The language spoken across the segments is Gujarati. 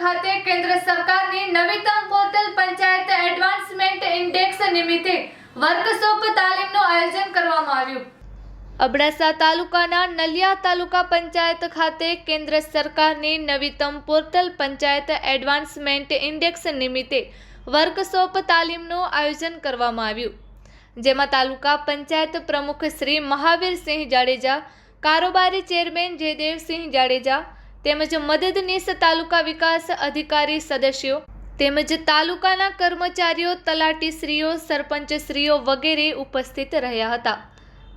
ખાતે કેન્દ્ર સરકારની નવીનતમ પોર્ટલ પંચાયત એડવાન્સમેન્ટ ઇન્ડેક્સ નિમિત્તે વર્કશોપ તાલીમનું આયોજન કરવામાં આવ્યું. અબડાસા તાલુકાના નલિયા તાલુકા પંચાયત ખાતે કેન્દ્ર સરકારની નવીનતમ પોર્ટલ પંચાયત એડવાન્સમેન્ટ ઇન્ડેક્સ નિમિત્તે વર્કશોપ તાલીમનું આયોજન કરવામાં આવ્યું. જેમાં તાલુકા પંચાયત પ્રમુખ શ્રી મહાવીરસિંહ જાડેજા, કારોબારી ચેરમેન જયદેવસિંહ જાડેજા તેમજ મદદનીશ તાલુકા વિકાસ અધિકારી સદસ્યો તેમજ તાલુકાના કર્મચારીઓ, તલાટીશ્રીઓ, સરપંચશ્રીઓ વગેરે ઉપસ્થિત રહ્યા હતા.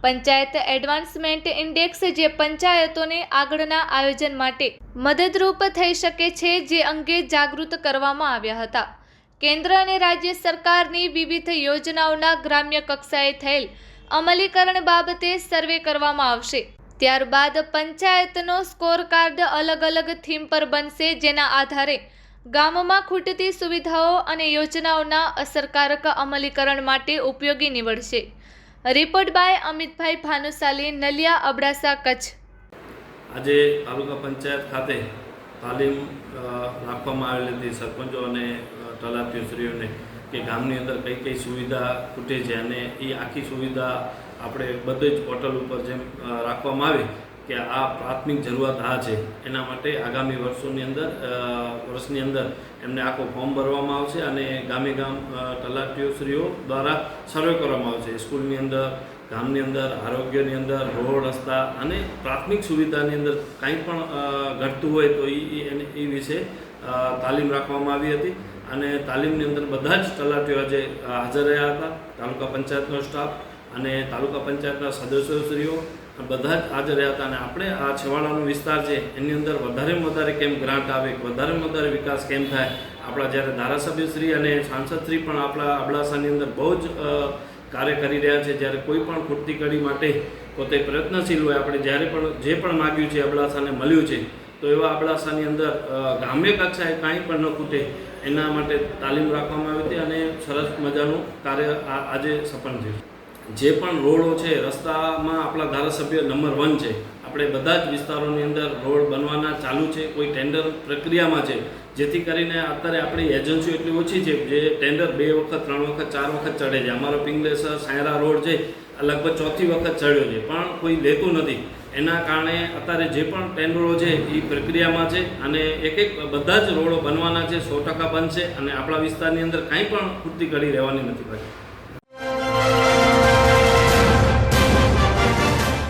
પંચાયત એડવાન્સમેન્ટ ઇન્ડેક્સ જે પંચાયતોને આગળના આયોજન માટે મદદરૂપ થઈ શકે છે જે અંગે જાગૃત કરવામાં આવ્યા હતા. કેન્દ્ર અને રાજ્ય સરકારની વિવિધ યોજનાઓના ગ્રામ્ય કક્ષાએ થયેલ અમલીકરણ બાબતે સર્વે કરવામાં આવશે. ત્યારબાદ પંચાયતનો સ્કોર કાર્ડ અલગ અલગ થીમ પર બનશે જેના આધારે ગામમાં ખૂટતી સુવિધાઓ અને યોજનાઓના અસરકારક અમલીકરણ માટે ઉપયોગી નીવડશે. Report by Amitbhai Bhanushali, Naliya Abdasa, Kutch. આજે તાલુકા પંચાયત ખાતે તાલીમ રાખવામાં આવેલી હતી. સરપંચો અને તલાટીઓશ્રીઓને કે ગામની અંદર કઈ કઈ સુવિધા ખૂટે છે અને એ આખી સુવિધા આપણે બધે જ પોર્ટલ ઉપર જેમ રાખવામાં આવે કે આ પ્રાથમિક જરૂરિયાત આ છે. એના માટે આગામી વર્ષોની અંદર વર્ષની અંદર એમને આખો ફોર્મ ભરવામાં આવશે અને ગામે ગામ તલાટીઓશ્રીઓ દ્વારા સર્વે કરવામાં આવશે. સ્કૂલની અંદર, ગામની અંદર, આરોગ્યની અંદર, રોડ, રસ્તા અને પ્રાથમિક સુવિધાની અંદર કાંઈ પણ ઘટતું હોય તો એ એ વિશે તાલીમ રાખવામાં આવી હતી. અને તાલીમની અંદર બધા જ તલાટીઓ આજે હાજર રહ્યા હતા. તાલુકા પંચાયતનો સ્ટાફ અને તાલુકા પંચાયતના સદસ્યશ્રીઓ બધા જ હાજર રહ્યા હતા અને આપણે આ છેવાડાનો વિસ્તાર છે, એની અંદર વધારેમાં વધારે કેમ ગ્રાન્ટ આવે વધારેમાં વધારે વિકાસ કેમ થાય? આપણા જ્યારે ધારાસભ્યશ્રી અને સાંસદશ્રી પણ આપણા અબડાસાની અંદર બહુ જ કાર્ય કરી રહ્યા છે. જ્યારે કોઈ પણ ખૂટતી કડી માટે પોતે પ્રયત્નશીલ હોય, આપણે જ્યારે પણ, જે પણ માગ્યું છે, અબડાસાને મળ્યું છે, તો એવા અબડાસાની અંદર ગામ્ય કક્ષાએ કાંઈ પણ ન ખૂટે, એના માટે તાલીમ રાખવામાં આવી હતી અને સરસ મજાનું કાર્ય આજે સફળ થયું. જે પણ રોડો છે, રસ્તામાં આપણા ધારાસભ્ય નંબર વન છે. આપણે બધા જ વિસ્તારોની અંદર રોડ બનવાના ચાલુ છે, કોઈ ટેન્ડર પ્રક્રિયામાં છે. જેથી કરીને અત્યારે આપણી એજન્સીઓ એટલી ઓછી છે જે ટેન્ડર બે વખત, ત્રણ વખત, ચાર વખત ચડે છે. અમારો પિંગલેસર, સાયરા રોડ છે લગભગ ચોથી વખત ચડ્યો છે. પણ કોઈ લેતું નથી. એના કારણે અત્યારે જે પણ ટેન્ડરો છે, એ પ્રક્રિયામાં છે અને એક એક બધા જ રોડો બનવાના છે, સો ટકા બનશે અને આપણા વિસ્તારની અંદર કાંઈ પણ ખૂટતી કરી રહેવાની નથી પાછી